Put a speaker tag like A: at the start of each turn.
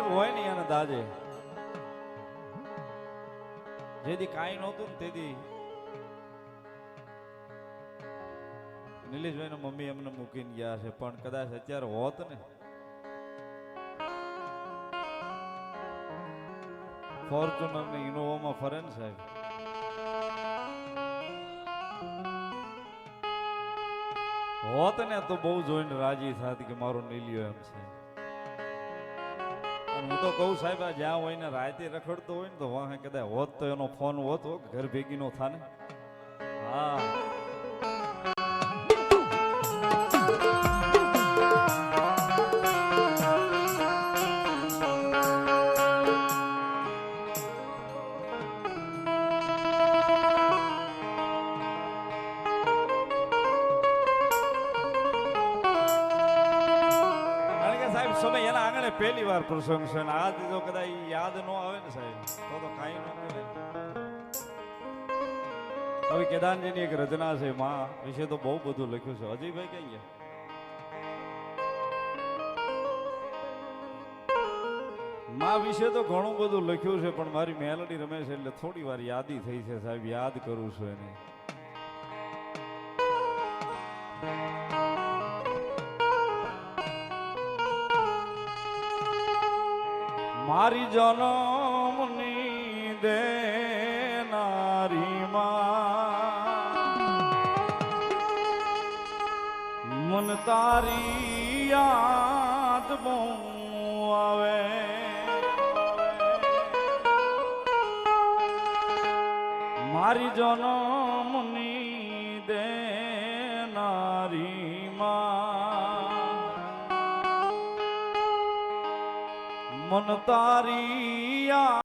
A: સાહેબ હોય ને એના દાજે. જેથી કાંઈ નહોતું ને તેથી નિલેશભાઈ મમ્મી એમને મૂકીને ગયા છે. પણ કદાચ અત્યારે હોત ને. ફોર્ચ્યુનર ને ઇનોવામાં ફરે ને સાહેબ. હોત ને તો બહુ જોઈને રાજી થાત કે મારો નીલિયો એમ છે. હું તો કહું સાહેબ, આ જ્યાં હોય ને રાતે રખડતો હોય ને તો વાહ કદાચ હોત તો એનો ફોન હોત ઘર ભેગી નો થાને. હા. આંગણે પહેલી વાર પ્રસંગ છે ને આ જો કદાચ યાદ ન આવે ને સાહેબ, તો તો ન કહેવાય. હવે કેદારજીની એક રચના છે, માં વિશે તો બહુ બધું લખ્યું છે. અજયભાઈ કઈ ગયા? માં વિશે તો ઘણું બધું લખ્યું છે, પણ મારી મેલડી રમે છે એટલે થોડી વાર યાદી થઈ છે સાહેબ, યાદ કરું છું એને. મારી જનમની દેનારી માં. મન તારી યાદ બહુ આવે. મારી જનમની દેનારી મન તારી